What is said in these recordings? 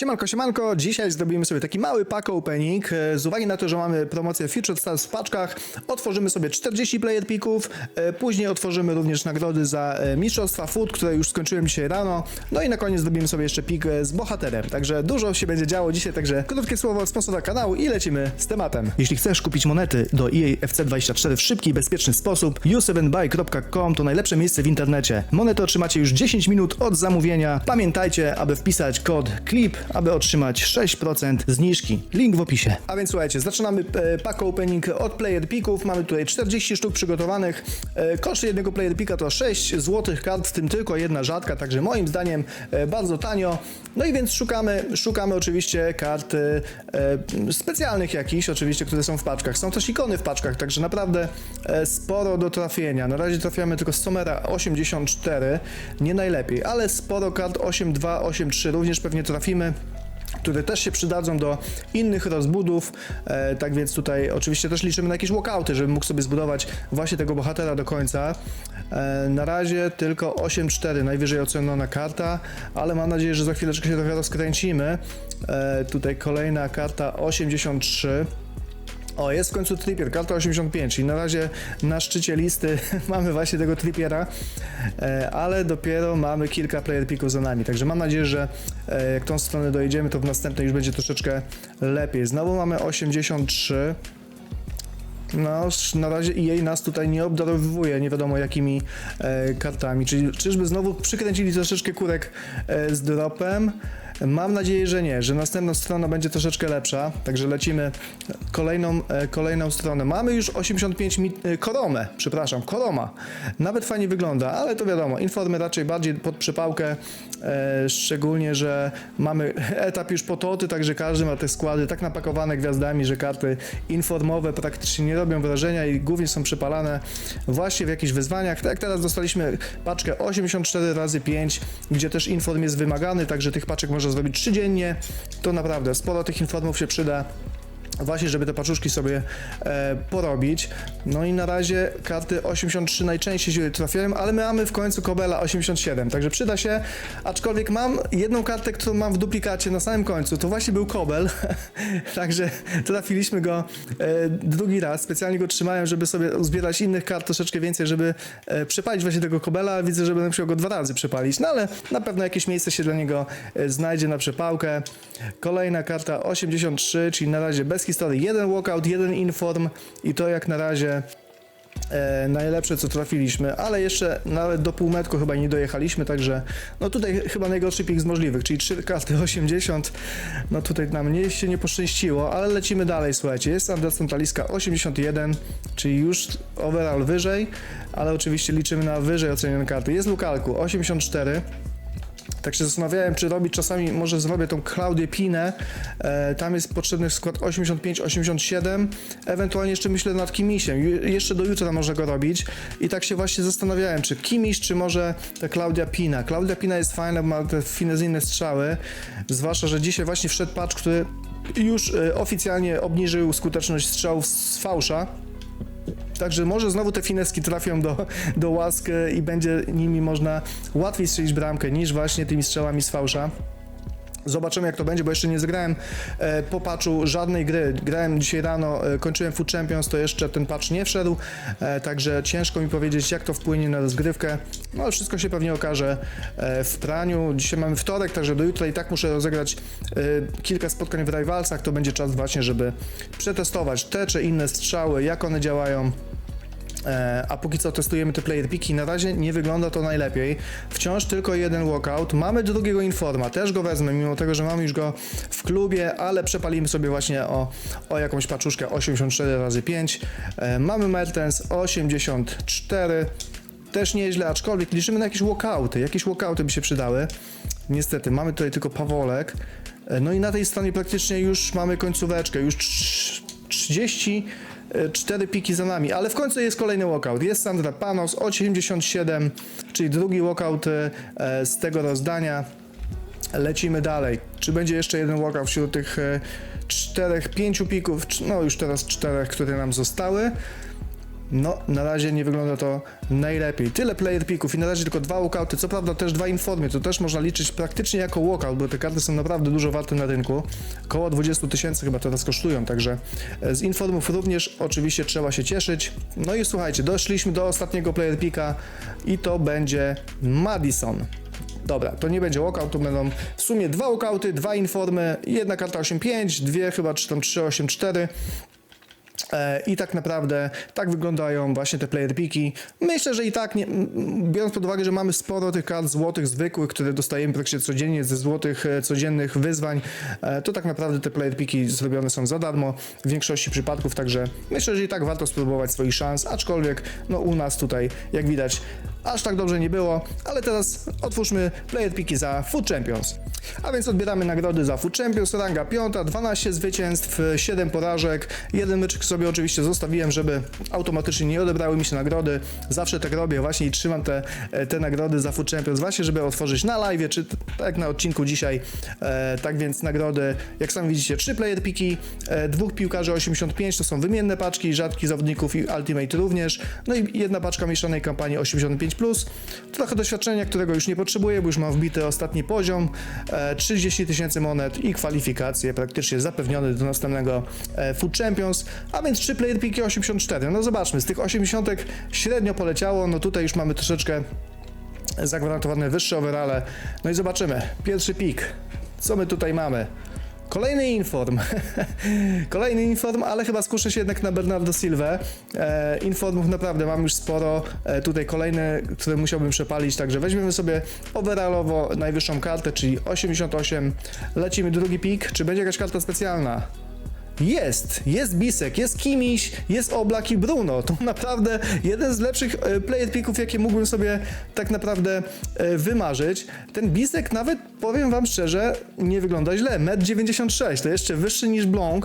Siemanko, siemanko, dzisiaj zrobimy sobie taki mały pack opening. E, Z uwagi na to, że mamy promocję Future Stars w paczkach, otworzymy sobie 40 player picków, e, później otworzymy również nagrody za e, Mistrzostwa Food, które już skończyłem dzisiaj rano, no i na koniec zrobimy sobie jeszcze pik z bohaterem. Także dużo się będzie działo dzisiaj, także krótkie słowo od sponsora kanału i lecimy z tematem. Jeśli chcesz kupić monety do E EA FC24 w szybki i bezpieczny sposób, u7buy.com to najlepsze miejsce w internecie. Monety otrzymacie już 10 minut od zamówienia. Pamiętajcie, aby wpisać kod CLIP, aby otrzymać 6% zniżki. Link w opisie. A więc słuchajcie, zaczynamy e, pack opening od player picków. Mamy tutaj 40 sztuk przygotowanych. E, Koszt jednego player picka to 6 złotych kart, w tym tylko jedna rzadka, także moim zdaniem e, bardzo tanio. No i więc szukamy, szukamy oczywiście kart specjalnych jakichś, oczywiście, które są w paczkach. Są też ikony w paczkach, także naprawdę sporo do trafienia. Na razie trafiamy tylko z Somera 84, nie najlepiej, ale sporo kart 8-2, 8-3 również pewnie trafimy które też się przydadzą do innych rozbudów, e, tak więc tutaj oczywiście też liczymy na jakieś walkouty, żebym mógł sobie zbudować właśnie tego bohatera do końca. E, na razie tylko 8-4, najwyżej oceniona karta, ale mam nadzieję, że za chwileczkę się trochę rozkręcimy. E, tutaj kolejna karta 83. O, jest w końcu Trippier, karta 85 i na razie na szczycie listy mamy właśnie tego Trippiera, e, ale dopiero mamy kilka player picków za nami, także mam nadzieję, że e, jak tą stronę dojedziemy, to w następnej już będzie troszeczkę lepiej. Znowu mamy 83. No, na razie EA nas tutaj nie obdarowuje nie wiadomo jakimi e, kartami. Czyli czyżby znowu przykręcili troszeczkę kurek e, z dropem? Mam nadzieję, że nie, że następna strona będzie troszeczkę lepsza. Także lecimy kolejną, e, kolejną stronę. Mamy już 85 mi- e, koromę, przepraszam, koroma. Nawet fajnie wygląda, ale to wiadomo, informy raczej bardziej pod przypałkę, e, szczególnie, że mamy etap już pototy, także każdy ma te składy tak napakowane gwiazdami, że karty informowe praktycznie nie robią wrażenia i głównie są przepalane właśnie w jakichś wyzwaniach. Tak jak teraz dostaliśmy paczkę 84 razy 5, gdzie też inform jest wymagany, także tych paczek można zrobić 3 dziennie. To naprawdę sporo tych informów się przyda właśnie, żeby te paczuszki sobie e, porobić. No i na razie karty 83 najczęściej trafiają, ale my mamy w końcu Kobela 87, także przyda się, aczkolwiek mam jedną kartę, którą mam w duplikacie na samym końcu, to właśnie był Kobel, także trafiliśmy go e, drugi raz, specjalnie go trzymałem, żeby sobie uzbierać innych kart troszeczkę więcej, żeby e, przepalić właśnie tego Kobela, widzę, że będę musiał go dwa razy przepalić, no ale na pewno jakieś miejsce się dla niego e, znajdzie na przepałkę. Kolejna karta 83, czyli na razie bez historii. Jeden walkout, jeden inform i to jak na razie e, najlepsze co trafiliśmy, ale jeszcze nawet do półmetku chyba nie dojechaliśmy, także no tutaj chyba najgorszy pik z możliwych, czyli 3 karty 80, no tutaj nam nie, się nie poszczęściło, ale lecimy dalej, słuchajcie, jest Anderson Taliska 81, czyli już overall wyżej, ale oczywiście liczymy na wyżej ocenione karty. Jest Lukalku 84, tak się zastanawiałem, czy robić czasami, może zrobię tą Klaudię Pinę. E, tam jest potrzebny skład 85-87. Ewentualnie jeszcze myślę nad Kimisiem. Jeszcze do jutra można go robić. I tak się właśnie zastanawiałem, czy Kimiś, czy może ta Klaudia Pina. Klaudia Pina jest fajna, ma te finezyjne strzały. Zwłaszcza, że dzisiaj właśnie wszedł patch, który już e, oficjalnie obniżył skuteczność strzałów z fałsza. Także może znowu te fineski trafią do, do łask e, i będzie nimi można łatwiej strzelić bramkę niż właśnie tymi strzałami z fałsza. Zobaczymy jak to będzie, bo jeszcze nie zagrałem e, po patchu żadnej gry. Grałem dzisiaj rano, e, kończyłem Food Champions, to jeszcze ten patch nie wszedł, e, także ciężko mi powiedzieć jak to wpłynie na rozgrywkę. No wszystko się pewnie okaże e, w praniu. Dzisiaj mamy wtorek, także do jutra i tak muszę rozegrać e, kilka spotkań w Rivalsach. To będzie czas właśnie, żeby przetestować te czy inne strzały, jak one działają. E, A póki co testujemy te player piki, na razie nie wygląda to najlepiej. Wciąż tylko jeden walkout. Mamy drugiego informa, też go wezmę, mimo tego, że mamy już go w klubie, ale przepalimy sobie właśnie o, o jakąś paczuszkę 84 razy 5 E, Mamy Mertens 84. Też nieźle, aczkolwiek liczymy na jakieś walkouty. Jakieś walkouty by się przydały. Niestety, mamy tutaj tylko Pawolek. E, No i na tej stronie praktycznie już mamy końcóweczkę. Już trz- 30 e, cztery piki za nami, ale w końcu jest kolejny walkout. Jest Sandra Panos 87, czyli drugi walkout e, z tego rozdania. Lecimy dalej. Czy będzie jeszcze jeden walkout wśród tych e, czterech, pięciu pików, no już teraz czterech, które nam zostały? No, na razie nie wygląda to najlepiej. Tyle player picków i na razie tylko dwa walkouty, co prawda też dwa informy, to też można liczyć praktycznie jako walkout, bo te karty są naprawdę dużo warte na rynku. Koło 20 tysięcy chyba teraz kosztują, także e, z informów również oczywiście trzeba się cieszyć. No i słuchajcie, doszliśmy do ostatniego player picka i to będzie Madison. Dobra, to nie będzie walkout, to będą w sumie dwa walkouty, dwa informy, jedna karta 8-5, dwie chyba, czy tam 3-8-4. E, I tak naprawdę tak wyglądają właśnie te player piki. Myślę, że i tak, nie, biorąc pod uwagę, że mamy sporo tych kart złotych zwykłych, które dostajemy praktycznie codziennie ze złotych e, codziennych wyzwań, e, to tak naprawdę te player piki zrobione są za darmo w większości przypadków, także myślę, że i tak warto spróbować swoich szans, aczkolwiek no u nas tutaj, jak widać, aż tak dobrze nie było, ale teraz otwórzmy player piki za Food Champions. A więc odbieramy nagrody za Food Champions, ranga 5, 12 zwycięstw, 7 porażek, jeden myczek sobie oczywiście zostawiłem, żeby automatycznie nie odebrały mi się nagrody. Zawsze tak robię właśnie i trzymam te, te nagrody za Food Champions właśnie, żeby otworzyć na live, czy tak na odcinku dzisiaj. E, tak więc nagrody, jak sami widzicie, 3 player piki, e, dwóch piłkarzy 85, to są wymienne paczki, rzadkich zawodników i Ultimate również, no i jedna paczka mieszanej kampanii 85+, trochę doświadczenia, którego już nie potrzebuję, bo już mam wbity ostatni poziom, e, 30 tysięcy monet i kwalifikacje praktycznie zapewnione do następnego e, Food Champions, a więc 3 player piki 84. No zobaczmy, z tych 80 średnio poleciało, no tutaj już mamy troszeczkę zagwarantowane wyższe overale. No i zobaczymy. Pierwszy pik. Co my tutaj mamy? Kolejny inform. Kolejny inform, ale chyba skuszę się jednak na Bernardo Silva. E, informów naprawdę mam już sporo. E, tutaj kolejne, które musiałbym przepalić, także weźmiemy sobie overallowo najwyższą kartę, czyli 88. Lecimy drugi pik. Czy będzie jakaś karta specjalna? Jest, jest Bisek, jest Kimiś, jest Oblak i Bruno. To naprawdę jeden z lepszych e, player picków, jakie mógłbym sobie tak naprawdę e, wymarzyć. Ten Bisek nawet, powiem wam szczerze, nie wygląda źle. 1,96 m, to jeszcze wyższy niż Blanc.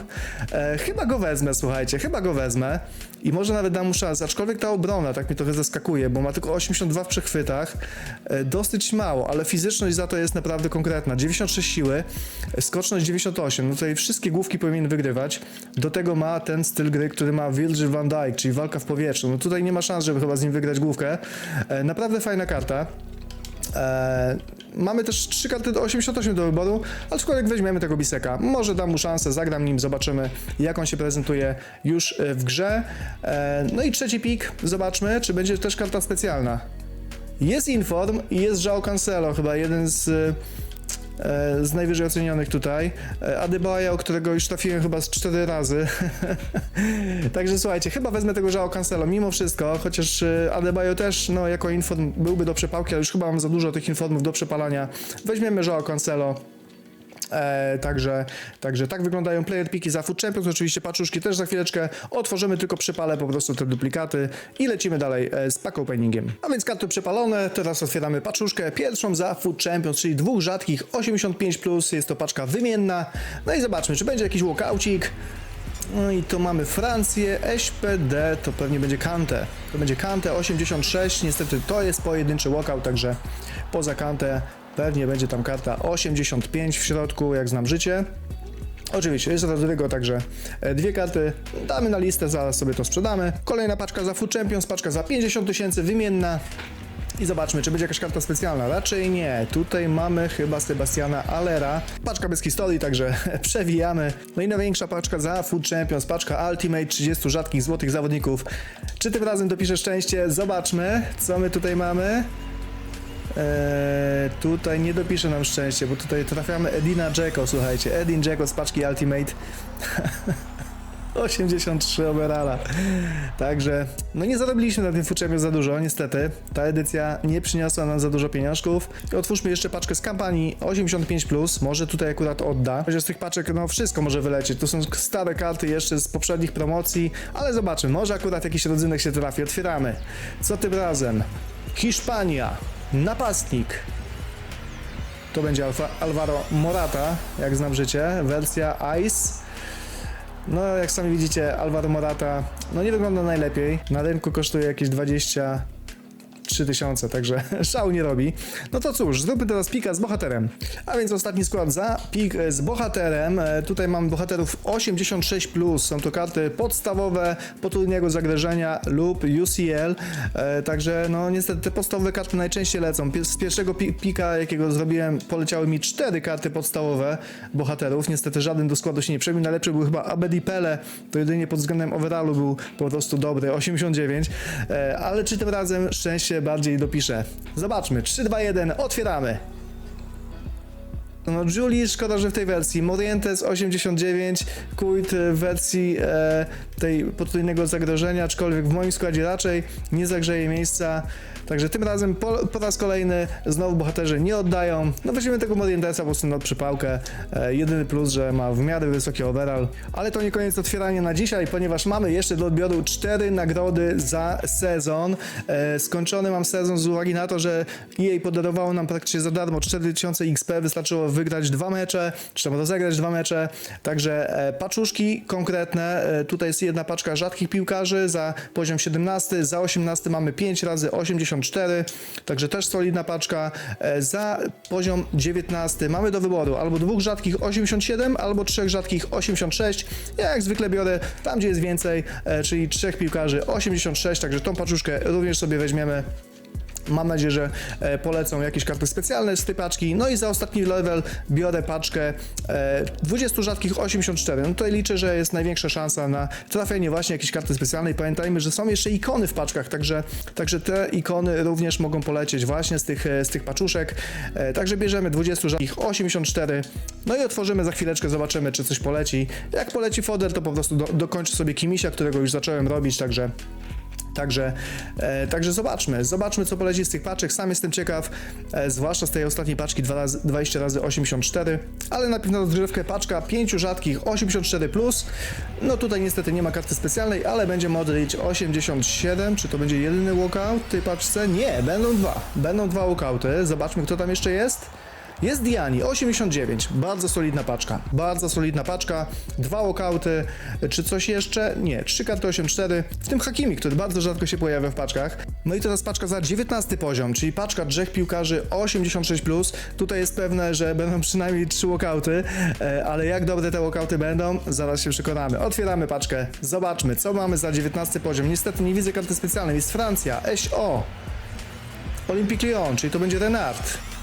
E, chyba go wezmę, słuchajcie, chyba go wezmę. I może nawet dam mu szansę, aczkolwiek ta obrona tak mnie trochę zaskakuje, bo ma tylko 82 w przechwytach. E, dosyć mało, ale fizyczność za to jest naprawdę konkretna. 96 siły, skoczność 98. No tutaj wszystkie główki powinien wygrywać. Do tego ma ten styl gry, który ma Virgil van Dijk, czyli walka w powietrzu. No tutaj nie ma szans, żeby chyba z nim wygrać główkę. E, naprawdę fajna karta. E, mamy też trzy karty do 88 do wyboru, aczkolwiek weźmiemy tego Biseka. Może dam mu szansę, zagram nim, zobaczymy jak on się prezentuje już e, w grze. E, no i trzeci pik, zobaczmy, czy będzie też karta specjalna. Jest Inform i jest João Cancelo, chyba jeden z, z najwyżej ocenionych tutaj. E, Adebayo, którego już trafiłem chyba z cztery razy. Także słuchajcie, chyba wezmę tego João Cancelo mimo wszystko, chociaż e, Adebayo też, no jako inform byłby do przepałki, ale już chyba mam za dużo tych informów do przepalania. Weźmiemy João Cancelo. E, także, także tak wyglądają player piki za Food Champions. Oczywiście paczuszki też za chwileczkę otworzymy, tylko przypalę po prostu te duplikaty i lecimy dalej e, z pack openingiem. A więc karty przepalone, teraz otwieramy paczuszkę pierwszą za Food Champions, czyli dwóch rzadkich 85+, plus. jest to paczka wymienna. No i zobaczmy, czy będzie jakiś walkoucik. No i to mamy Francję, SPD, to pewnie będzie Kante. To będzie Kante 86, niestety to jest pojedynczy walkout, także poza Kante pewnie będzie tam karta 85 w środku, jak znam życie. Oczywiście, jest Rodrygo, także e, dwie karty damy na listę, zaraz sobie to sprzedamy. Kolejna paczka za Food Champions, paczka za 50 tysięcy, wymienna. I zobaczmy, czy będzie jakaś karta specjalna. Raczej nie. Tutaj mamy chyba Sebastiana Alera. Paczka bez historii, także przewijamy. No i największa paczka za Food Champions, paczka Ultimate 30 rzadkich złotych zawodników. Czy tym razem dopiszę szczęście? Zobaczmy, co my tutaj mamy. Eee, tutaj nie dopisze nam szczęście, bo tutaj trafiamy Edina Jacko, słuchajcie. Edin Jacko z paczki Ultimate. 83 overalla. Także, no nie zarobiliśmy na tym futrzemie za dużo, niestety. Ta edycja nie przyniosła nam za dużo pieniążków. Otwórzmy jeszcze paczkę z kampanii 85+, może tutaj akurat odda. Chociaż z tych paczek, no wszystko może wylecieć. To są stare karty jeszcze z poprzednich promocji, ale zobaczymy, może akurat jakiś rodzynek się trafi. Otwieramy. Co tym razem? Hiszpania. Napastnik. To będzie Alfa, Alvaro Morata, jak znam życie, wersja Ice. No, jak sami widzicie, Alvaro Morata no nie wygląda najlepiej. Na rynku kosztuje jakieś 23 3000, także szału nie robi. No to cóż, zróbmy teraz pika z bohaterem. A więc ostatni skład za pik z bohaterem. E, Tutaj mam bohaterów 86+, są to karty podstawowe potrójnego zagrożenia lub UCL, e, także no niestety te podstawowe karty najczęściej lecą. Z pierwszego pi- pika, jakiego zrobiłem, poleciały mi cztery karty podstawowe bohaterów. Niestety żaden do składu się nie przebił. Najlepszy był chyba Abedi Pele, to jedynie pod względem overallu był po prostu dobry, 89. E, Ale czy tym razem szczęście bardziej dopisze? Zobaczmy. 3, 2, 1, otwieramy. No Julie, szkoda, że w tej wersji. Morientes 89, Kuit w wersji e, tej potrójnego zagrożenia, aczkolwiek w moim składzie raczej nie zagrzeje miejsca. Także tym razem po, po raz kolejny znowu bohaterzy nie oddają. No weźmiemy tego Morientesa po prostu na przypałkę. E, jedyny plus, że ma w miarę wysoki overall. Ale to nie koniec otwierania na dzisiaj, ponieważ mamy jeszcze do odbioru cztery nagrody za sezon. E, skończony mam sezon z uwagi na to, że EA podarowało nam praktycznie za darmo 4000 XP, wystarczyło wygrać dwa mecze, czy tam rozegrać dwa mecze. Także e, paczuszki konkretne. E, tutaj jest jedna paczka rzadkich piłkarzy za poziom 17, za 18 mamy 5 razy 84, także też solidna paczka. E, za poziom 19 mamy do wyboru albo dwóch rzadkich 87, albo trzech rzadkich 86. Ja jak zwykle biorę tam, gdzie jest więcej, e, czyli trzech piłkarzy 86, także tą paczuszkę również sobie weźmiemy. Mam nadzieję, że e, polecą jakieś karty specjalne z tej paczki. No i za ostatni level biorę paczkę e, 20 rzadkich 84. No tutaj liczę, że jest największa szansa na trafienie właśnie jakiejś karty specjalnej. Pamiętajmy, że są jeszcze ikony w paczkach, także, także te ikony również mogą polecieć właśnie z tych, e, z tych paczuszek. E, także bierzemy 20 rzadkich 84. No i otworzymy za chwileczkę, zobaczymy, czy coś poleci. Jak poleci foder, to po prostu do, dokończę sobie kimisia, którego już zacząłem robić, także Także, e, także zobaczmy, zobaczmy co poleci z tych paczek. Sam jestem ciekaw, e, zwłaszcza z tej ostatniej paczki 2 razy, 20 razy 84, ale najpierw na rozgrzewkę paczka 5 rzadkich 84 plus. No tutaj niestety nie ma karty specjalnej, ale będzie Modric 87. Czy to będzie jedyny walkout w tej paczce? Nie, będą dwa. Będą dwa walkouty. Zobaczmy kto tam jeszcze jest. Jest Diani, 89, bardzo solidna paczka, bardzo solidna paczka, dwa walkouty, czy coś jeszcze? Nie, trzy karty 8-4, w tym Hakimi, który bardzo rzadko się pojawia w paczkach. No i teraz paczka za 19 poziom, czyli paczka trzech piłkarzy 86+, tutaj jest pewne, że będą przynajmniej trzy walkouty, e, ale jak dobre te walkouty będą, zaraz się przekonamy. Otwieramy paczkę, zobaczmy, co mamy za 19 poziom. Niestety nie widzę karty specjalnej, jest Francja, SO, Olympique Lyon, czyli to będzie Renard.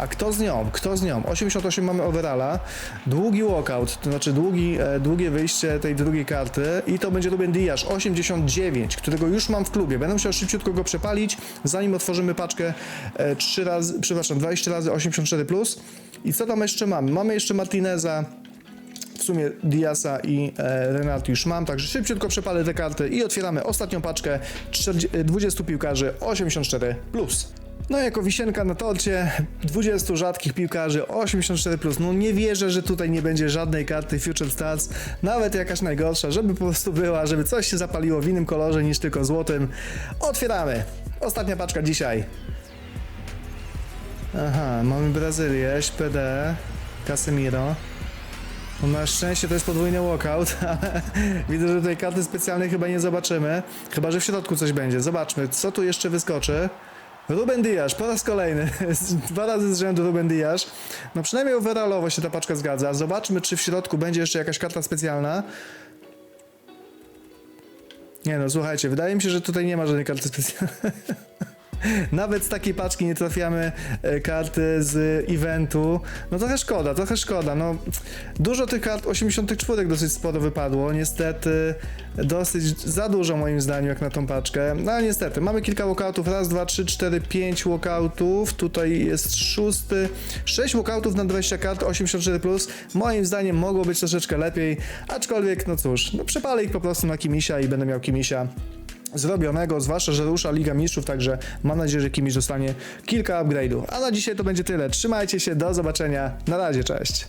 A kto z nią? Kto z nią? 88 mamy overalla, długi walkout, to znaczy długi, e, długie wyjście tej drugiej karty i to będzie Ruben Diaz 89, którego już mam w klubie. Będę musiał szybciutko go przepalić, zanim otworzymy paczkę e, 3 razy, przepraszam, 20 razy 84+. Plus. I co tam jeszcze mamy? Mamy jeszcze Martineza, w sumie Diasa i e, Renat już mam, także szybciutko przepalę te karty i otwieramy ostatnią paczkę 40, e, 20 piłkarzy 84+. Plus. No jako wisienka na torcie 20 rzadkich piłkarzy 84+. Plus. No nie wierzę, że tutaj nie będzie żadnej karty Future Stats, nawet jakaś najgorsza, żeby po prostu była, żeby coś się zapaliło w innym kolorze niż tylko złotym. Otwieramy. Ostatnia paczka dzisiaj. Aha, mamy Brazylię, SPD, Casemiro. No na szczęście to jest podwójny walkout, ale widzę, że tej karty specjalnej chyba nie zobaczymy. Chyba, że w środku coś będzie. Zobaczmy, co tu jeszcze wyskoczy. Ruben Diaz, po raz kolejny. Dwa razy z rzędu Ruben Diaz. No przynajmniej overallowo się ta paczka zgadza. Zobaczmy, czy w środku będzie jeszcze jakaś karta specjalna. Nie no, słuchajcie, wydaje mi się, że tutaj nie ma żadnej karty specjalnej. Nawet z takiej paczki nie trafiamy e, karty z eventu. No trochę szkoda, trochę szkoda. No, dużo tych kart 84 dosyć sporo wypadło. Niestety dosyć za dużo moim zdaniem jak na tą paczkę. No ale niestety, mamy kilka walkoutów. Raz, dwa, trzy, cztery, pięć walkoutów. Tutaj jest szósty. Sześć walkoutów na 20 kart 84+. Plus. Moim zdaniem mogło być troszeczkę lepiej. Aczkolwiek, no cóż, no przepalę ich po prostu na Kimisia i będę miał Kimisia zrobionego, zwłaszcza, że rusza Liga Mistrzów, także mam nadzieję, że Kimiś dostanie kilka upgrade'ów. A na dzisiaj to będzie tyle. Trzymajcie się, do zobaczenia. Na razie, cześć.